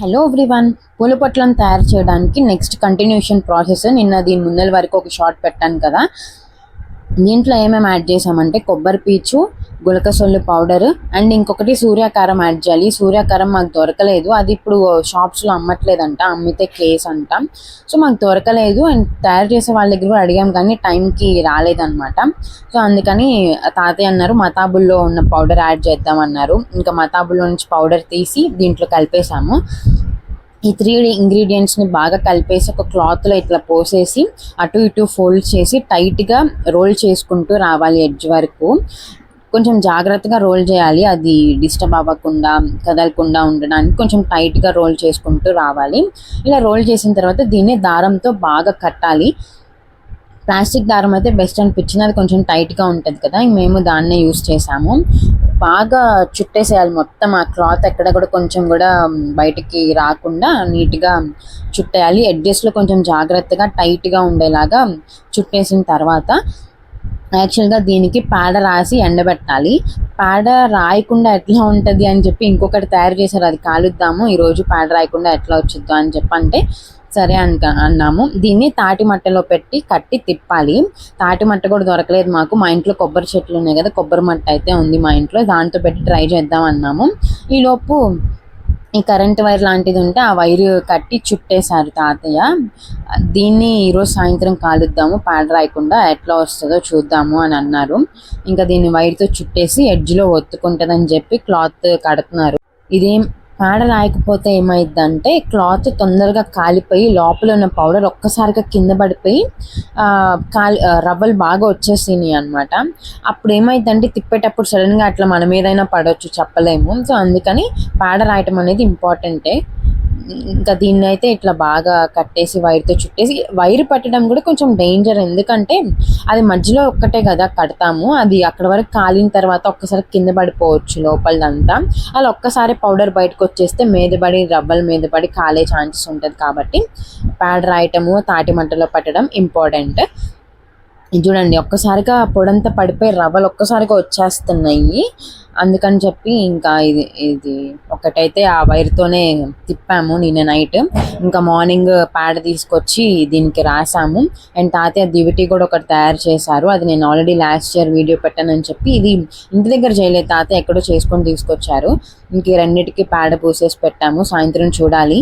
Hello everyone పూల పొట్లను తయారు చేయడానికి నెక్స్ట్ కంటిన్యూషన్ ప్రాసెస్ నిన్న దీని ముందల వరకు ఒక షార్ట్ పెట్టాను కదా. దీంట్లో ఏమేమి యాడ్ చేసామంటే కొబ్బరి పీచు గులకసొల్లు పౌడర్ అండ్ ఇంకొకటి సూర్యాకారం యాడ్ చేయాలి. సూర్యాకారం మాకు దొరకలేదు. అది ఇప్పుడు షాప్స్లో అమ్మట్లేదంట. అమ్మితే కేస్ అంట. సో మాకు దొరకలేదు అండ్ తయారు చేసే వాళ్ళ దగ్గర కూడా అడిగాం కానీ టైంకి రాలేదన్నమాట. సో అందుకని తాతయ్య అన్నారు మతాబుల్లో ఉన్న పౌడర్ యాడ్ చేద్దామన్నారు ఇంకా మతాబుల్లో నుంచి పౌడర్ తీసి దీంట్లో కలిపేసాము ఈ త్రీ ఇంగ్రీడియంట్స్ని బాగా కలిపేసి ఒక క్లాత్లో ఇట్లా పోసేసి అటు ఇటు ఫోల్డ్ చేసి టైట్గా రోల్ చేసుకుంటూ రావాలి ఎడ్జ్ వరకు. కొంచెం జాగ్రత్తగా రోల్ చేయాలి. అది డిస్టర్బ్ అవ్వకుండా కదలకుండా ఉండడానికి కొంచెం టైట్గా రోల్ చేసుకుంటూ రావాలి. ఇలా రోల్ చేసిన తర్వాత దీన్ని దారంతో బాగా కట్టాలి. ప్లాస్టిక్ దారం అయితే బెస్ట్ అనిపించింది. అది కొంచెం టైట్గా ఉంటుంది కదా. మేము దాన్నే యూస్ చేసాము. బాగా చుట్టేసేయాలి మొత్తం ఆ క్లాత్ ఎక్కడ కూడా కొంచెం కూడా బయటికి రాకుండా నీట్గా చుట్టేయాలి. ఎడ్జెస్లో కొంచెం జాగ్రత్తగా టైట్గా ఉండేలాగా చుట్టేసిన తర్వాత యాక్చువల్గా దీనికి పేడ రాసి ఎండబెట్టాలి. పేడ రాయకుండా ఎట్లా ఉంటుంది అని చెప్పి ఇంకొకటి తయారు చేశారు. అది కాలుద్దాము. ఈరోజు పేడ రాయకుండా ఎట్లా వచ్చిద్దాం అని చెప్పి అంటే సరే అనుక అన్నాము. దీన్ని తాటి మట్టలో పెట్టి కట్టి తిప్పాలి. తాటి మట్ట కూడా దొరకలేదు మాకు. మా ఇంట్లో కొబ్బరి చెట్లు ఉన్నాయి కదా కొబ్బరి మట్ట అయితే ఉంది మా ఇంట్లో. దాంతో పెట్టి ట్రై చేద్దాం అన్నాము. ఈలోపు ఈ కరెంట్ వైర్ లాంటిది ఉంటే ఆ వైర్ కట్టి చుట్టేశారు తాతయ్య. దీన్ని ఈరోజు సాయంత్రం కాలుద్దాము. పాడ రాయకుండా ఎట్లా వస్తుందో చూద్దాము అని అన్నారు. ఇంకా దీన్ని వైర్తో చుట్టేసి ఎడ్జ్లో ఒత్తుకుంటుందని చెప్పి క్లాత్ కడుతున్నారు. ఇదేం పేడ రాయకపోతే ఏమైందంటే క్లాత్ తొందరగా కాలిపోయి లోపల ఉన్న పౌడర్ ఒక్కసారిగా కింద పడిపోయి కాలి రవ్వలు బాగా వచ్చేసినాయి అనమాట అప్పుడు ఏమైందంటే తిప్పేటప్పుడు సడన్గా అట్లా మన మీదైనా పడవచ్చు చెప్పలేము. సో అందుకని పేడ రాయటం అనేది ఇంపార్టెంటే. ఇంకా దీన్ని అయితే ఇట్లా బాగా కట్టేసి వైర్తో చుట్టేసి వైర్ పట్టడం కూడా కొంచెం డేంజర్ ఎందుకంటే అది మధ్యలో ఒక్కటే కదా కడతాము. అది అక్కడ వరకు కాలిన తర్వాత ఒక్కసారి కింద పడిపోవచ్చు లోపలదంతా. అలా ఒక్కసారి పౌడర్ బయటకు వచ్చేస్తే మీద పడి రవ్వల మీద పడి కాలే ఛాన్సెస్ ఉంటుంది కాబట్టి ప్యాడ్ రాయటము తాటి మంటలో పట్టడం ఇంపార్టెంట్ చూడండి ఒక్కసారిగా పొడంతా పడిపోయి రవ్వలు ఒక్కసారిగా వచ్చేస్తున్నాయి. అందుకని చెప్పి ఇంకా ఇది ఇది ఒకటైతే ఆ వైర్తోనే తిప్పాము నిన్న నైట్. ఇంకా మార్నింగ్ ప్యాడ్ తీసుకొచ్చి దీనికి రాసాము. అండ్ తాతయ్య దివిటి కూడా ఒకటి తయారు చేశారు. అది నేను ఆల్రెడీ లాస్ట్ ఇయర్ వీడియో పెట్టానని చెప్పి ఇది ఇంటి దగ్గర చేయలేదు. తాతయ్య ఎక్కడో చేసుకొని తీసుకొచ్చారు. ఇంక రెండింటికి ప్యాడ్ పూసేసి పెట్టాము. సాయంత్రం చూడాలి.